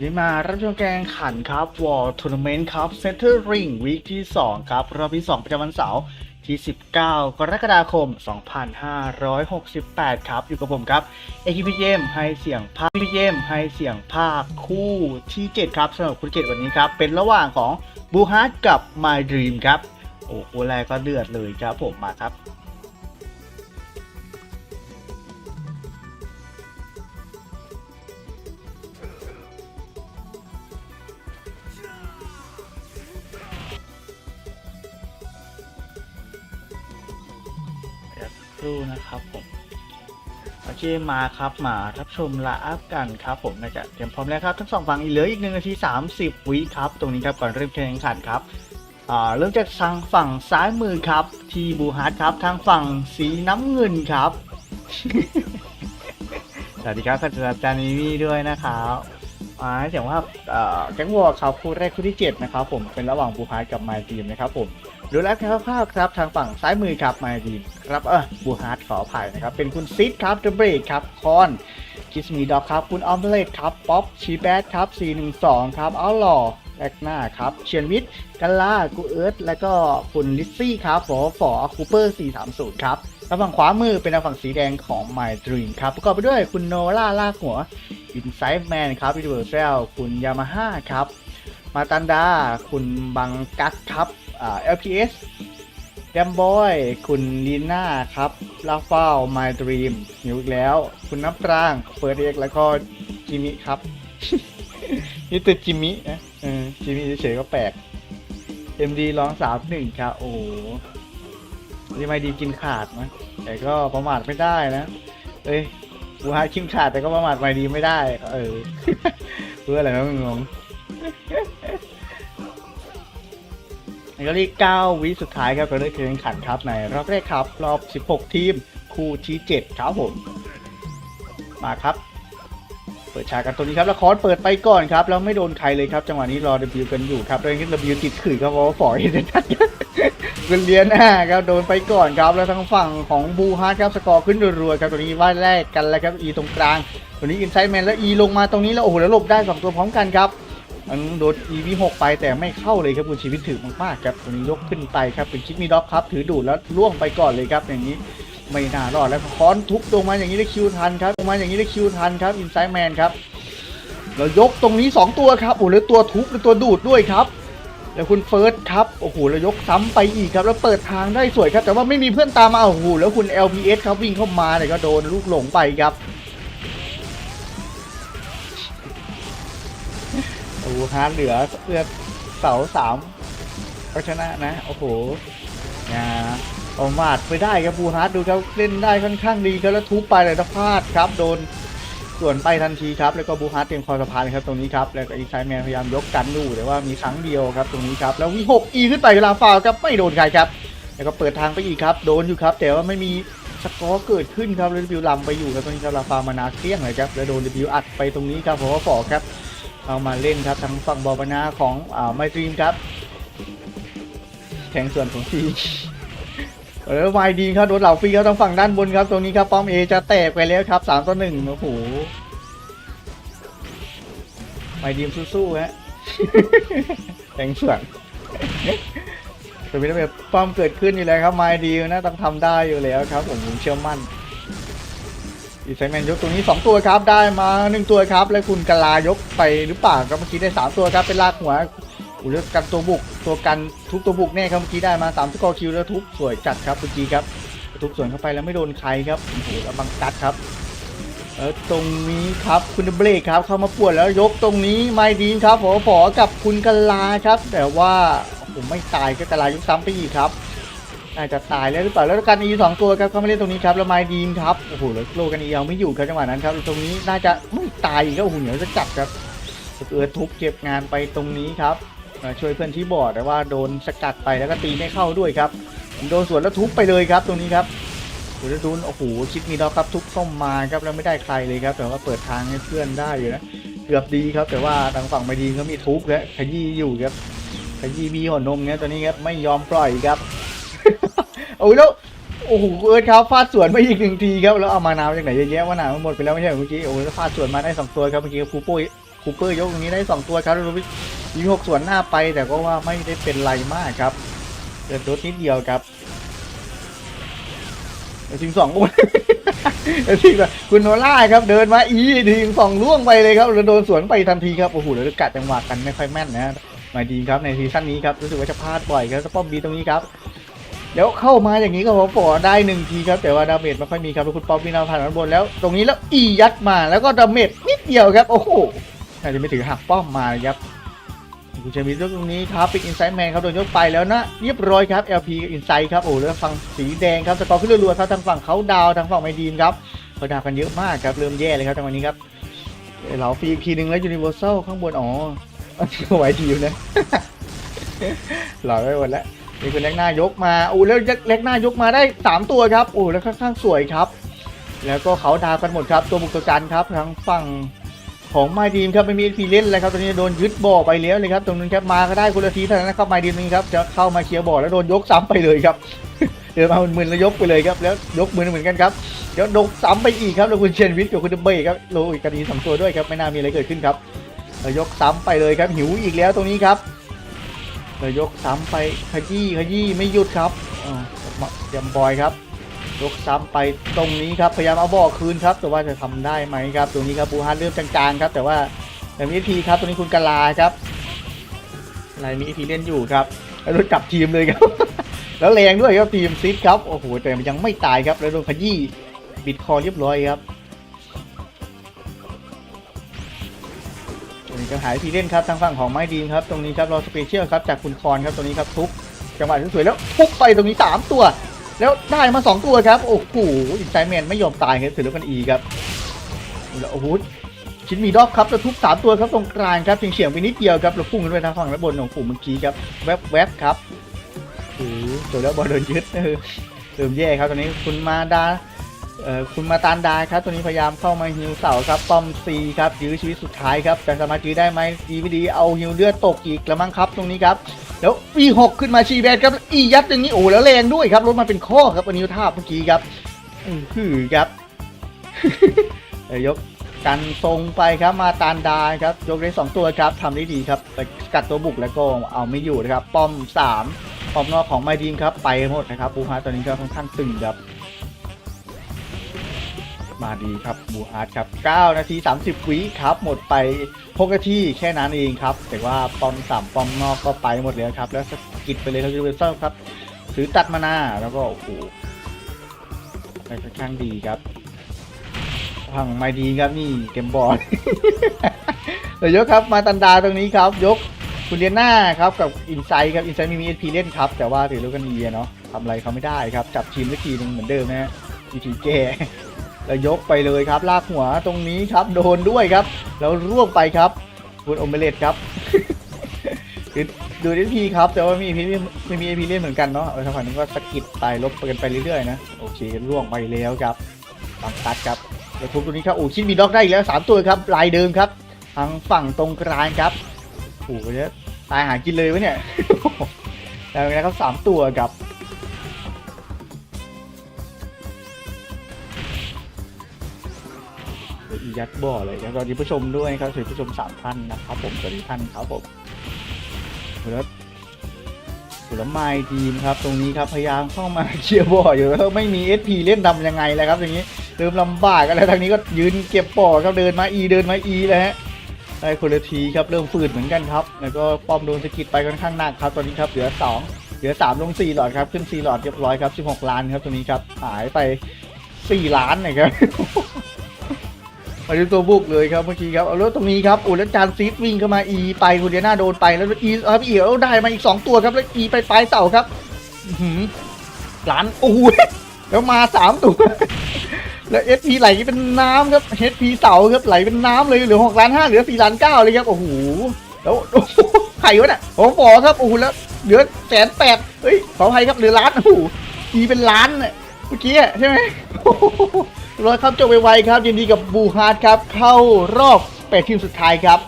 วันนี้มารับชมการแข่งขันครับ World Tournament ครับ Center Ring Week ที่ 2 ครับ รอบที่ 2 ประจำวันเสาร์ที่ 19 กรกฎาคม 2568 ครับ อยู่กับผมครับเอคิพีเยมให้เสียงภาคพีเยมให้เสียงภาคคู่ที่ 7 ครับสำหรับคู่ที่7วันนี้ครับ เป็นระหว่างของบูฮาร์ดกับ My Dream ครับ โอ้โหแรกก็เดือดเลยครับผมมาครับ ครู่นะครับผมโอเคมาครับมารับชมละอัพกันครับผมน่าจะเตรียมพร้อมแล้วครับทั้งสองฝั่งอีกเหลืออีกหนึ่งนาที30วิครับ ตรงนี้ครับก่อนเริ่มแข่งขันครับเริ่มจากทางฝั่งซ้ายมือครับ ทีบูฮาร์ดครับ ทางฝั่งสีน้ำเงินครับ สวัสดีครับอาจารย์นิมี่ด้วยนะครับ อ่าเสียงว่าแก๊งวอร์ครับคู่แรกคู่ที่ 7 นะครับผมเป็นระหว่างบูฮาร์ดกับไมทีมนะครับผมดูแลคร่าวๆครับทางฝั่งซ้ายมือครับไมาดีนครับเออบูฮาร์ดขออภัยนะครับ เป็นคุณซิดครับเดอะเบรกครับคอนคิสมีดอกครับ คุณออมเลตครับป๊อปชีแบดครับ 412 ครับเอาหล่อแลกหน้าครับเชียนวิทกันล่ากูเอิร์ธแล้วก็คุณลิซซี่ครับฝอฝอคูเปอร์ 430 ครับ ทางฝั่งขวามือเป็นทางฝั่งสีแดงของ My Dream ครับ ประกอบไปด้วยคุณโนล่าลากหัว Inside Man ครับวิดีโอเซลคุณยามาฮ่าครับ มาตันดา คุณบังกัสครับอ่า LPS แดมบอย คุณลีน่าครับลาฟาวไมดรีมอยู่อีกแล้ว คุณน้ำปรางเฟิร์สเอกแล้วก็จิมิครับนี่ตัวจิมินะเออจิมิเฉยๆก็แปลก MD ร้องสามหนึ่งครับ โอ้ โหนี่ไม่ดีกินขาดนะแต่ก็ประมาทไม่ได้นะ เอ้ยบูฮาคิมขาดแต่ก็ประมาทไม่ดีไม่ได้ เออ เพื่ออะไรนะมึงงงในก็เรียก9วิสุดท้ายครับก็ได้แข่งขันครับในรอบแรกครับ รอบ 16 ทีม คู่ที่7ครับผม มาครับ เปิดฉากกันตัวนี้ครับ แล้วคอร์สเปิดไปก่อนครับ แล้วไม่โดนใครเลยครับ จังหวะนี้รอ W กันอยู่ครับโดยที่ W ติดขื่อครับเพราะว่าฝอยเห็นชัด เลียนหน้าครับโดนไปก่อนครับแล้วทางฝั่งของบูฮาร์ดครับสกอร์ขึ้นรัวๆครับตัวนี้ว่าแรกกันแล้วครับ E ตรงกลางตัวนี้อินไซด์แมนแล้ว E ลงมาตรงนี้แล้วโอ้โหแล้วหลบได้สองตัวพร้อมกันครับอันนั้นโดน EV 6ไปแต่ไม่เข้าเลยครับคุณชีวิตถือมากๆครับตัวนี้ยกขึ้นไปครับเป็นคิกมีด็อกครับถือดูดแล้วล่วงไปก่อนเลยครับอย่างนี้ไม่น่ารอดแล้วค้อนทุบลงมาอย่างนี้ได้คิวทันครับลงมาอย่างนี้ได้คิวทันครับอินไซด์แมนครับแล้วยกตรงนี้ 2 ตัวครับโอ้โหแล้วตัวทุบแล้วตัวดูดด้วยครับ แล้วคุณเฟิร์สครับโอ้โหแล้วยกซ้ำไปอีกครับแล้วเปิดทางได้สวยครับ แต่ว่าไม่มีเพื่อนตามมาโอ้โหแล้วคุณ LPS ครับวิ่งเข้ามาแต่ก็โดนลูกหลงไปครับโอ้โหฮาร์ดเหลือเลือเสาสามก็ชนะนะโอ้โหอย่าประมาทไปได้ครับบูฮาร์ดดูครับเล่นได้ค่อนข้างดีครับแล้วทุบไปเลยนะพลาดครับโดน ส่วนไปทันทีครับแล้วก็บูฮาร์เตรียมคอสะพานครับตรงนี้ครับแล้วก็อีไซแมนพยายามยกกันดูแต่ว่ามีครั้งเดียวครับตรงนี้ครับแล้ววิหกอีขึ้นไปเวลาฟาวล์ครับไม่โดนใครครับแล้วก็เปิดทางไปอีกครับ โดนอยู่ครับ แต่ว่าไม่มีสกอร์เกิดขึ้นครับแล้วดิวลำไปอยู่ครับตรงนี้ครับลาฟาวมานาเคลี้ยงเลยครับแล้วโดนดิวอัดไปตรงนี้ครับเพราะว่าฟอครับเอามาเล่นครับทางฝั่งบอลนาของอ่าไมตรีมครับแข่งส่วนของที เออไมดีครับโดนเหล่าฟรีครับทางฝั่งด้านบนครับ ตรงนี้ครับป้อมเอจะแตกไปแล้วครับสามต่อหนึ่งโอ้โหไมดีมสู้ๆฮะแข่งส่วนแต่มีระเบียบป้อมเกิดขึ้นอยู่แล้วครับไมดีนะต้องทำได้อยู่แล้วครับผมผมเชื่อมั่นอีไซแมนยกตัวนี้ 2 ตัวครับได้มา 1 ตัวครับ แล้วคุณกลายกไปหรือเปล่าครับเมื่อกี้ได้ 3 ตัวครับเป็นลากหัว อูเลือกกันตัวบุกตัวกันทุกตัวบุกแน่ครับเมื่อกี้ได้มา3สกอร์คิวแล้วทุบสวยจัดครับเมื่อกี้ครับทุบสวนเข้าไปแล้วไม่โดนใครครับโอ้โหแล้วบังกัดครับแล้วตรงนี้ครับคุณเบรกครับเข้ามาปวดแล้วยกตรงนี้ไม่ดีครับฝอฝอกับคุณกะลาครับ แต่ว่าผมไม่ตายก็กะลายกซ้ำไปอีกครับอาจจะตายแล้วหรือเปล่าแล้วกันอีสองตัวครับเข้ามาเล่นตรงนี้ครับแล้วไมดีมครับโอ้โหแล้วโลกันอีเอาไม่อยู่ครับจังหวะนั้นครับตรงนี้น่าจะไม่ตายอีกครับโอ้โหเหนียวจะจับครับเออทุบเก็บงานไปตรงนี้ครับ มาช่วยเพื่อนที่บอร์ดแต่ว่าโดนสกัดไปแล้วก็ตีไม่เข้าด้วยครับโดนสวนแล้วทุบไปเลยครับตรงนี้ครับโอ้โหแล้วดูนโอ้โหคิดมีดอกครับทุบเข้ามาครับแล้วไม่ได้ใครเลยครับ แต่ว่าเปิดทางให้เพื่อนได้อยู่นะเกือบดีครับ แต่ว่าทางฝั่งไม่ดีเขามีทุบและขยี้อยู่ครับขยี้บีหัวนมเนี่ยตัวนี้ครับไม่ยอมปล่อยครับโอ้ยแล้วโอ้โหเอิร์ธครับฟาดสวนมาอีกหนึ่งทีครับแล้วเอามานาวจากไหนเยอะแยะว่านาวมันหมดไปแล้วไม่ใช่เมื่อกี้โอ้ยแล้วฟาดสวนมาได้สองตัวครับเมื่อกี้คูปุ้ยคูเปอร์ยกตรงนี้ได้สองตัวครับ ยิงหกส่วนหน้าไปแต่ก็ว่าไม่ได้เป็นไรมากครับเดินรถนิดเดียวครับแล้วทีมสองอุ้ยทีมแบบคุณโนล่าครับเดินมาอีทีมสองล่วงไปเลยครับแล้วโดนสวนไปทันทีครับโอ้โหแล้วกัดจังหวะกันไม่ค่อยแม่นนะมาดีครับในซีซั่นนี้ครับรู้สึกว่าจะพลาดบ่อยครับสปอมบีตรงนี้ครับเดี๋ยวเข้ามาอย่างนี้ก็พอปอได้หนึ่งทีครับแต่ว่าดาเมจไม่ค่อยมีครับคุณป๊อปมีนาผ่านด้าบนแล้ว ตรงนี้แล้วอียัดมาแล้วก็ดาเมจนิดเดียวครับโอ้โหน่าจะไม่ถึงหักป้อมมาเลยครับ คุณเชมิสตรงนี้ครับปิกอินไซด์แมนครับโดนยกไปแล้วนะ เรียบร้อยครับ LP กับอินไซด์ครับโอ้แล้วฝั่งสีแดงครับสกอร์ขึ้นรัวๆครับทางฝั่งเขาดาวทางฝั่งไมดีนครับเขาดาวกันเยอะมากครับเริ่มแย่เลยครับจังหวะนี้ครับเหลาฟรีอีกทีหนึ่งแล้วยูนิเวอร์แซลข้างบนอ๋อไหวทีมนะหล่อไปหมดแล้วนี่คือเล็กหน้ายกมาโอ้แล้วเล็กหน้ายกมาได้สามตัวครับโอ้แล้วค่อนข้างสวยครับ แล้วก็เขาดาวกันหมดครับตัวบุกตัวกันครับทางฝั่ง ของไมดีมครับไม่มีพีเล่นเลยครับตอนนี้โดนยึดบ่อไปแล้วเลยครับ ตรงนั้นครับมาก็ได้คนละทีเท่านั้นนะครับไมดีมนี่ครับจะเข้ามาเคลียร์บ่อแล้วโดนยกซ้ำไปเลยครับเดินมาหมึนแล้วยกไปเลยครับแล้วยกมือเหมือนกันครับเดี๋ยวดนซ้ำไปอีกครับแล้วคุณเชนวิทย์กับคุณเดเบย์ครับโลอีกกันนี้สองตัวด้วยครับไม่น่ามีอะไรเกิดขึ้นครับแล้วยกซ้ำไปเลยครับหิวอีกแล้วตรงนี้ครับเลยยกซ้ำไปขยี้ขยี้ไม่หยุดครับอ๋อยำบอยครับ ยกซ้ำไปตรงนี้ครับ พยายามเอาบ่อคืนครับ แต่ว่าจะทำได้ไหมครับ ตรงนี้ครับบูฮาร์ดเริ่มจางๆครับ แต่ว่าแต่มีพีครับ ตรงนี้คุณกาลาครับลายมีพีเล่นอยู่ครับ แล้วโดนกลับทีมเลยครับ แล้วแรงด้วยครับทีมซิดครับ โอ้โห แต่มันยังไม่ตายครับ แล้วโดนขยี้บิดคอเรียบร้อยครับตรงนี้ก็หายพีเล่นครับทางฝั่งของไม้ดีมครับ ตรงนี้ครับรอสเปเชียลครับจากคุณคอนครับตรงนี้ครับทุบจังหวะสวยๆแล้วทุบไปตรงนี้สามตัว แล้วได้มาสองตัวครับ โอ้โหอินไซแมนไม่ยอมตายครับถือแล้วกันอีครับแล้วโอ้โหชิ้นมีดอกครับแล้วทุบสามตัวครับตรงกลางครับเฉียงเฉียงๆไปนิดเดียวครับแล้วพุ่งขึ้นไปทางฝั่งด้านบนของปู่เมื่อกี้ครับแวบแวบๆครับโอ้โหจบแล้วบอลโดนยึดเออเริ่มแย่ครับตอนนี้คุณมาดาเอ่อคุณมาตานดาครับตัวนี้พยายามเข้ามาฮิวเสาครับป้อมซีครับยื้อชีวิตสุดท้ายครับแต่สามารถยื้อได้ไหมดีไม่ดีเอาฮิวเลือดตกอีกแล้วมั้งครับตรงนี้ครับ แล้วอีหกขึ้นมาชีแบนครับอียัดอย่างนี้โอ้แล้วแรงด้วยครับรถมาเป็นข้อครับอันนี้ท่าเมื่อกี้ครับอือหือครับยกกันทรงไปครับมาตานดาครับยกได้สองตัวครับทำได้ดีครับไปกัดตัวบุกแล้วก็เอาไม่อยู่นะครับ ป้อมสามป้อมนอกของไมดีนครับไปหมดนะครับบูฮาร์ตอนนี้ก็ค่อนข้างตึงครับ มาดีครับบูอาร์ตครับ 9 นาที 30 วิครับ หมดไป 6 นาทีแค่นั้นเองครับ แต่ว่าปอมสามปอมนอกก็ไปหมดแล้วครับ แล้วสกิดไปเลยครับยูเวนเซอร์ครับถือตัดมาหน้าแล้วก็โอ้โหไปค่อนข้างดีครับพังไม่ดีครับนี่เกมบอลเดี๋ยวยกครับมาตันดาตรงนี้ครับ ยกคุณเลียน่าครับกับอินไซด์ครับอินไซด์มีมีเอพีเล่นครับ แต่ว่าถือลูกกันเนียเนาะทำอะไรเขาไม่ได้ครับ จับทีมสักทีหนึงเหมือนเดิมนะฮะวิธีแก้ แล้วยกไปเลยครับ ลากหัวตรงนี้ครับ โดนด้วยครับ แล้วร่วงไปครับคุณโอเมเลตครับคือดูดิพีครับ แต่ว่ามีพีไม่มีเอพีเล่นเหมือนกันเนาะเออทางฝั่งนี้ก็สะกิดไปลบกันไปเรื่อยๆนะ โอเคร่วงไปแล้วครับฟังตัดครับแล้วทุบตรงนี้ครับ โอ้ชินมีด็อกได้อีกแล้วสามตัวครับ ลายเดิมครับ ทางฝั่งตรงกลางครับโอ้โหเนี่ยตายหากินเลยวะเนี่ยแล้วนะครับสามตัวครับ ยัดบ่อเลยครับสวัสดีผู้ชมด้วยครับสวัสดีผู้ชมสามท่านนะครับ ผมสวัสดีท่านครับผมแล้วผลไม้ทีมครับ ตรงนี้ครับพยายามเข้ามาเคลียร์บ่ออยู่แล้วไม่มี SP เล่นดำยังไงเลยครับอย่างนี้เริ่มลำบากกันแล้วทางนี้ก็ยืนเก็บบ่อครับเดินมา E เดินมา E เลยฮะได้คนละทีครับเริ่มฝืดเหมือนกันครับ แล้วก็ป้อมโดนสกิดไปค่อนข้างหนักครับตอนนี้ครับเหลือสองเหลือสามลงสี่หลอดครับขึ้นสี่หลอดเรียบร้อยครับสิบหกล้านครับตัวนี้ครับหายไปสี่ล้านนะครับ มาดูตัวบุกเลยครับเมื่อกี้ครับเอาแล้วตรงนี้ครับโอ้แล้วจานซีดวิ่งเข้ามาอีไปคุณเดียนาโดนไปแล้วอีครับอีแล้วได้มาอีก 2 ตัวครับแล้วอีไปปลายเสาครับอื้อหือหลานโอ้โหแล้วมา3ตัวแล้วเอสพีไหลเป็นน้ำครับเอสพีเสาครับไหลเป็นน้ำเลยเหลือ6ล้านห้าเหลือ4ล้านเก้าเลยครับโอ้โหแล้วโอ้โหใครวะเนี่ยผมบอกครับโอ้โหแล้วเหลือแสนแปดเฮ้ยขออภัยครับเหลือล้านโอ้โหอีเป็นล้านเนี่ยเมื่อกี้ใช่ไหม รอครับจบไวๆครับยินดีกับบูฮาร์ดครับเข้ารอบแปดทีมสุดท้ายครับ